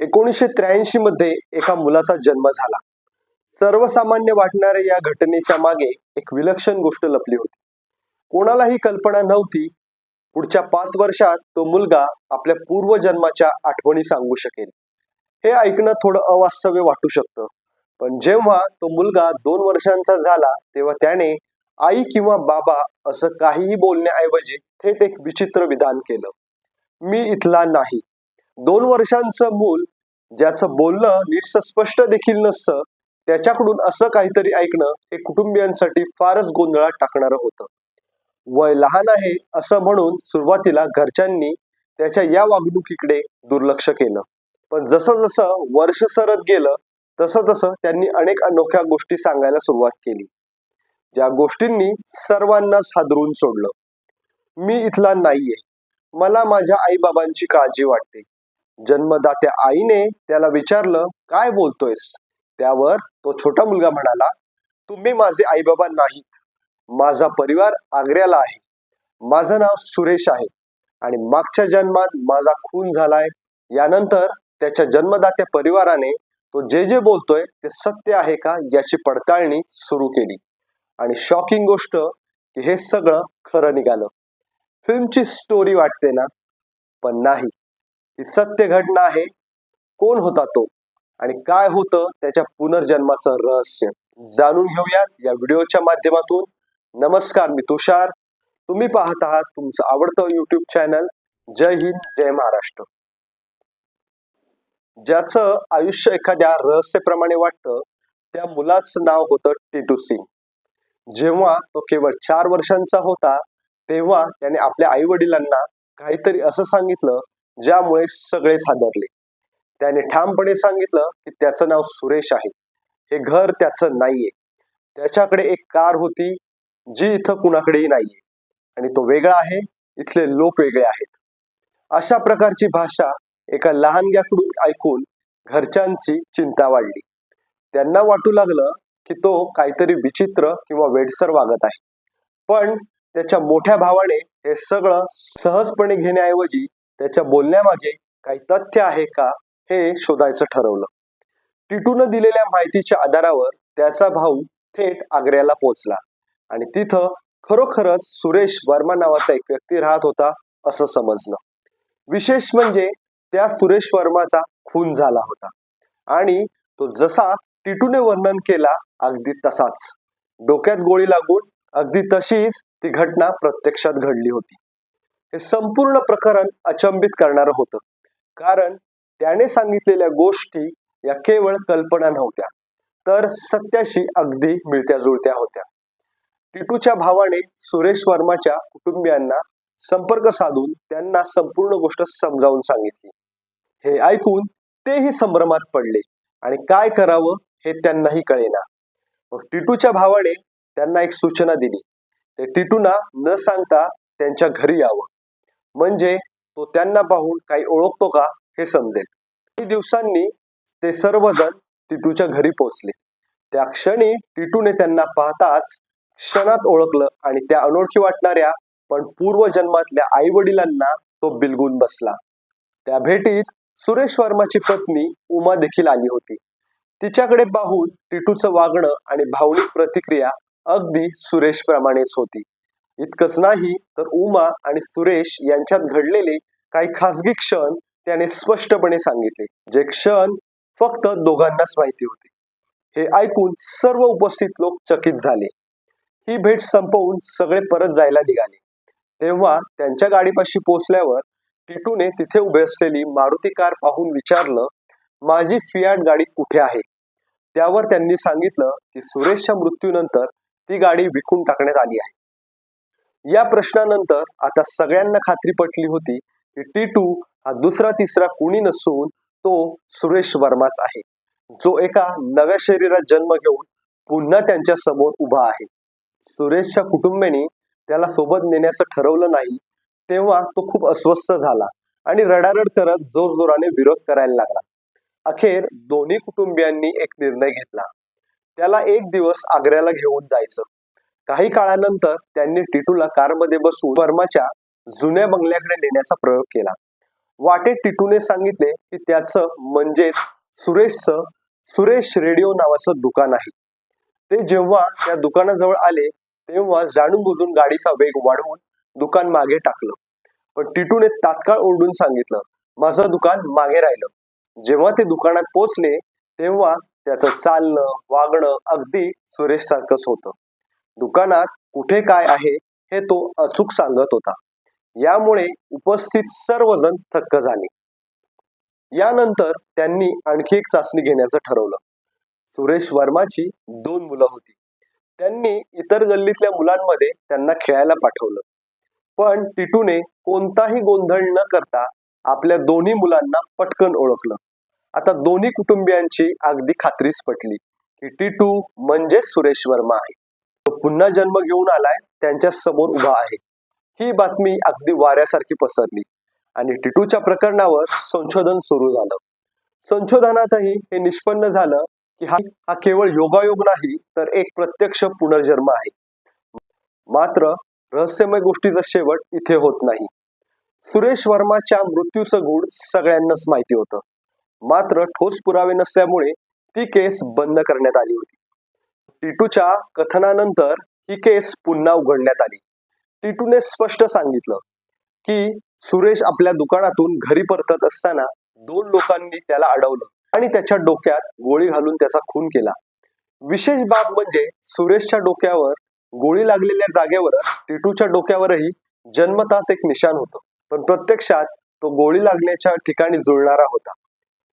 एकोणीसशे त्र्याऐंशी मध्ये एका मुलाचा जन्म झाला. सर्वसामान्य वाटणाऱ्या या घटनेच्या मागे एक विलक्षण गोष्ट लपली होती. कोणालाही कल्पना नव्हती पुढच्या पाच वर्षात तो मुलगा आपल्या पूर्वजन्माच्या आठवणी सांगू शकेल. हे ऐकणं थोडं अवास्तव्य वाटू शकतं. पण जेव्हा तो मुलगा दोन वर्षांचा झाला तेव्हा त्याने आई किंवा बाबा असं काहीही बोलण्याऐवजी थेट एक विचित्र विधान केलं. मी इथला नाही. दोन वर्षांचं मूल ज्याचं बोलणं नीट स्पष्ट देखील नसतं त्याच्याकडून असं काहीतरी ऐकणं हे कुटुंबियांसाठी फारच गोंधळात टाकणारं होतं. वय लहान आहे असं म्हणून सुरुवातीला घरच्यांनी त्याच्या या वागणुकीकडे दुर्लक्ष केलं. पण जसं जसं वर्ष सरत गेलं तसं तसं त्यांनी अनेक अनोख्या गोष्टी सांगायला सुरुवात केली. ज्या गोष्टींनी सर्वांनाच हादरून सोडलं. मी इथला नाहीये. मला माझ्या आईबाबांची काळजी वाटते. जन्मदात्या आईने त्याला विचारलं काय बोलतोयस? त्यावर तो छोटा मुलगा म्हणाला तुम्ही माझे आई बाबा नाहीत. माझा परिवार आग्र्याला आहे. माझं नाव सुरेश आहे आणि मागच्या जन्मात माझा खून झालाय. यानंतर त्याच्या जन्मदात्या परिवाराने तो जे जे बोलतोय ते सत्य आहे का याची पडताळणी सुरू केली आणि शॉकिंग गोष्ट की हे सगळं खरं निघालं. फिल्मची स्टोरी वाटते ना? पण नाही. ही सत्य घटना आहे. कोण होता तो? आणि काय होतं त्याच्या पुनर्जन्माचं रहस्य? जाणून घेऊयात या व्हिडिओच्या माध्यमातून. नमस्कार मी तुषार. तुम्ही पाहत आहात तुमचं आवडतं युट्यूब चॅनल जय हिंद जय महाराष्ट्र. ज्याचं आयुष्य एखाद्या रहस्यप्रमाणे वाटतं त्या मुलाचं नाव होतं टिटू सिंग. जेव्हा तो केवळ चार वर्षांचा होता तेव्हा त्याने आपल्या आई वडिलांना काहीतरी असं सांगितलं ज्यामुळे सगळेच हादरले त्याने ठामपणे सांगितलं की त्याचं नाव सुरेश आहे. हे घर त्याचं नाहीये. त्याच्याकडे एक कार होती जी इथं कुणाकडेही नाहीये. आणि तो वेगळा आहे इथले लोक वेगळे आहेत. अशा प्रकारची भाषा एका लहानग्याकडून ऐकून घरच्यांची चिंता वाढली. त्यांना वाटू लागलं की तो काहीतरी विचित्र किंवा वेडसर वागत आहे. पण त्याच्या मोठ्या भावाने हे सगळं सहजपणे घेण्याऐवजी त्याच्या बोलण्यामागे काही तथ्य आहे का हे शोधायचं ठरवलं. टिटून दिलेल्या माहितीच्या आधारावर त्याचा भाऊ थेट आग्र्याला पोहोचला आणि तिथं खरोखरच सुरेश वर्मा नावाचा एक व्यक्ती राहत होता असं समजलं. विशेष म्हणजे त्या सुरेश वर्माचा खून झाला होता आणि तो जसा टिटूने वर्णन केला अगदी तसाच. डोक्यात गोळी लागून अगदी तशीच ती घटना प्रत्यक्षात घडली होती. हे संपूर्ण प्रकरण अचंबित करणारं होतं. कारण त्याने सांगितलेल्या गोष्टी या केवळ कल्पना नव्हत्या तर सत्याशी अगदी मिळत्या जुळत्या होत्या. टिटूच्या भावाने सुरेश वर्माच्या कुटुंबियांना संपर्क साधून त्यांना संपूर्ण गोष्ट समजावून सांगितली. हे ऐकून तेही संभ्रमात पडले आणि काय करावं हे त्यांनाही कळेना. मग टिटूच्या भावाने त्यांना एक सूचना दिली. ते टिटूना न सांगता त्यांच्या घरी यावं. म्हणजे तो त्यांना पाहून काही ओळखतो का हे समजेल. काही दिवसांनी ते सर्वजण टिटूच्या घरी पोहोचले. त्या क्षणी टिटूने त्यांना पाहताच क्षणात ओळखलं आणि त्या अनोळखी वाटणाऱ्या पण पूर्वजन्मातल्या आई वडिलांना तो बिलगून बसला. त्या भेटीत सुरेश वर्माची पत्नी उमा देखील आली होती. तिच्याकडे पाहून टिटूचं वागणं आणि भावनिक प्रतिक्रिया अगदी सुरेश प्रमाणेच होती. इतकंच नाही तर उमा आणि सुरेश यांच्यात घडलेले काही खासगी क्षण त्याने स्पष्टपणे सांगितले. जे क्षण फक्त दोघांनाच माहिती होते. हे ऐकून सर्व उपस्थित लोक चकित झाले. ही भेट संपवून सगळे परत जायला निघाले. तेव्हा त्यांच्या गाडीपाशी पोहोचल्यावर टिटूने तिथे उभे असलेली मारुती कार पाहून विचारलं माझी फियाट गाडी कुठे आहे? त्यावर त्यांनी सांगितलं की सुरेशच्या मृत्यूनंतर ती गाडी विकून टाकण्यात आली आहे. या प्रश्नानंतर आता सगळ्यांना खात्री पटली होती की टी टू हा दुसरा तिसरा कुणी नसून तो सुरेश वर्माच आहे. जो एका नव्या शरीरात जन्म घेऊन पुन्हा त्यांच्यासमोर उभा आहे. सुरेशच्या कुटुंबियांनी त्याला सोबत नेण्याचं ठरवलं नाही तेव्हा तो खूप अस्वस्थ झाला आणि रडारड करत जोरजोराने विरोध करायला लागला. अखेर दोन्ही कुटुंबियांनी एक निर्णय घेतला. त्याला एक दिवस आग्र्याला घेऊन जायचं. काही काळानंतर त्यांनी टिटूला कारमध्ये बसून वर्माच्या जुन्या बंगल्याकडे नेण्याचा प्रयोग केला. वाटेत टिटूने सांगितले की त्याचं म्हणजेच सुरेशचं सुरेश रेडिओ नावाचं दुकान आहे. ते जेव्हा त्या दुकानाजवळ आले तेव्हा जाणून बुजून गाडीचा वेग वाढवून दुकान मागे टाकलं. पण टिटूने तात्काळ ओरडून सांगितलं माझं दुकान मागे राहिलं. जेव्हा ते दुकानात पोचले तेव्हा त्याचं चालणं वागणं अगदी सुरेश सारखंच होतं. दुकानात कुठे काय आहे हे तो अचूक सांगत होता. यामुळे उपस्थित सर्वजण थक्क झाले. यानंतर त्यांनी आणखी एक चाचणी घेण्याचं ठरवलं. सुरेश वर्माची दोन मुलं होती. त्यांनी इतर गल्लीतल्या मुलांमध्ये त्यांना खेळायला पाठवलं. पण टिटूने कोणताही गोंधळ न करता आपल्या दोन्ही मुलांना पटकन ओळखलं. आता दोन्ही कुटुंबियांची अगदी खात्रीच पटली की टिटू म्हणजेच सुरेश वर्मा आहे. पुन्हा जन्म घेऊन आलाय त्यांच्यासमोर उभा आहे. ही बातमी अगदी वाऱ्यासारखी पसरली आणि टिटूच्या प्रकरणावर संशोधन सुरू झालं. संशोधनातही हे निष्पन्न झालं की हा हा केवळ योगायोग नाही तर एक प्रत्यक्ष पुनर्जन्म आहे. मात्र रहस्यमय गोष्टीचा शेवट इथे होत नाही. सुरेश वर्माच्या मृत्यूचं गूढ सगळ्यांनाच माहिती होतं. मात्र ठोस पुरावे नसल्यामुळे ती केस बंद करण्यात आली होती. टिटूच्या कथनानंतर ही केस पुन्हा उघडण्यात आली. टिटूने स्पष्ट सांगितलं की सुरेश आपल्या दुकानातून घरी परतत असताना दोन लोकांनी त्याला अडवलं आणि त्याच्या डोक्यात गोळी घालून त्याचा खून केला. विशेष बाब म्हणजे सुरेशच्या डोक्यावर गोळी लागलेल्या जागेवर टिटूच्या डोक्यावरही जन्मतास एक निशाण होतं. पण प्रत्यक्षात तो गोळी लागण्याच्या ठिकाणी जुळणारा होता.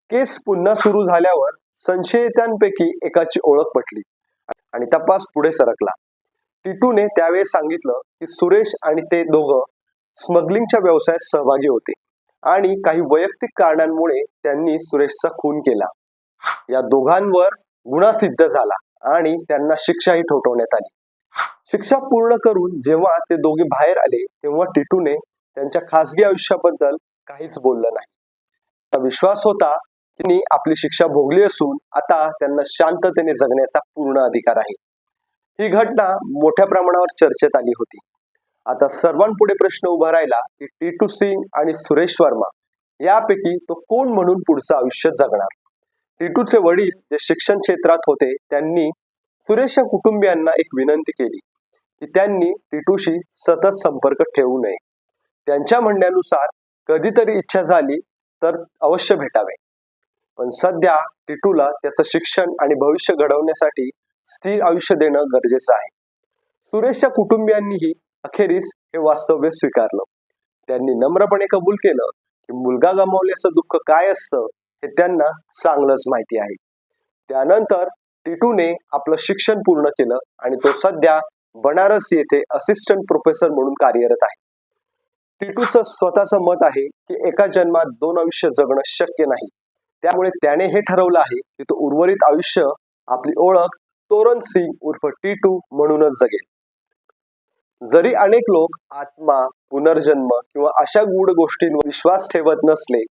केस पुन्हा सुरू झाल्यावर संशयितांपैकी एकाची ओळख पटली. आणि तपास पुढे सरकला. टिटूने त्यावेळेस सांगितलं की सुरेश आणि ते दोघं स्मगलिंगच्या व्यवसायात सहभागी होते आणि काही वैयक्तिक कारणांमुळे त्यांनी सुरेशचा खून केला. या दोघांवर गुन्हा सिद्ध झाला आणि त्यांना शिक्षाही ठोठवण्यात आली. शिक्षा पूर्ण करून जेव्हा ते दोघे बाहेर आले तेव्हा टिटूने त्यांच्या खासगी आयुष्याबद्दल काहीच बोललं नाही. विश्वास होता त्यांनी आपली शिक्षा भोगली असून आता त्यांना शांततेने जगण्याचा पूर्ण अधिकार आहे. ही घटना मोठ्या प्रमाणावर चर्चेत आली होती. आता सर्वांपुढे प्रश्न उभा राहिला की टिटू सिंग आणि सुरेश वर्मा यापैकी तो कोण म्हणून पुढचं आयुष्य जगणार? टिटूचे वडील जे शिक्षण क्षेत्रात होते त्यांनी सुरेशच्या कुटुंबियांना एक विनंती केली की त्यांनी टिटूशी सतत संपर्क ठेवू नये. त्यांच्या म्हणण्यानुसार कधीतरी इच्छा झाली तर अवश्य भेटावे. पण सध्या टिटूला त्याचं शिक्षण आणि भविष्य घडवण्यासाठी स्थिर आयुष्य देणं गरजेचं आहे. सुरेशच्या कुटुंबियांनीही अखेरीस हे वास्तव्य स्वीकारलं. त्यांनी नम्रपणे कबूल केलं की मुलगा गमावल्याचं दुःख काय असतं हे त्यांना चांगलंच माहिती आहे. त्यानंतर टिटूने आपलं शिक्षण पूर्ण केलं आणि तो सध्या बनारस येथे असिस्टंट प्रोफेसर म्हणून कार्यरत आहे. टिटूचं स्वतःचं मत आहे की एका जन्मात दोन आयुष्य जगणं शक्य नाही. त्यामुळे त्याने हे ठरवलं आहे की तो उर्वरित आयुष्य आपली ओळख तोरण सिंग उर्फ टी टू म्हणूनच जगेल. जरी अनेक लोक आत्मा पुनर्जन्म किंवा अशा गूढ गोष्टींवर विश्वास ठेवत नसले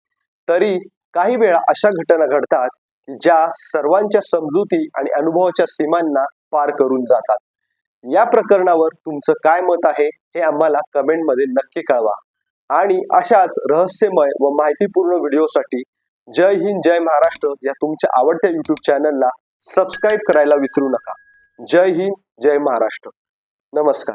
तरी काही वेळा अशा घटना घडतात की ज्या सर्वांच्या समजुती आणि अनुभवाच्या सीमांना पार करून जातात. या प्रकरणावर तुमचं काय मत आहे हे आम्हाला कमेंटमध्ये नक्की कळवा. आणि अशाच रहस्यमय व माहितीपूर्ण व्हिडिओसाठी जय हिंद जय महाराष्ट्र या तुमच्या आवडत्या युट्यूब चॅनलला सबस्क्राईब करायला विसरू नका. जय हिंद जय महाराष्ट्र. नमस्कार.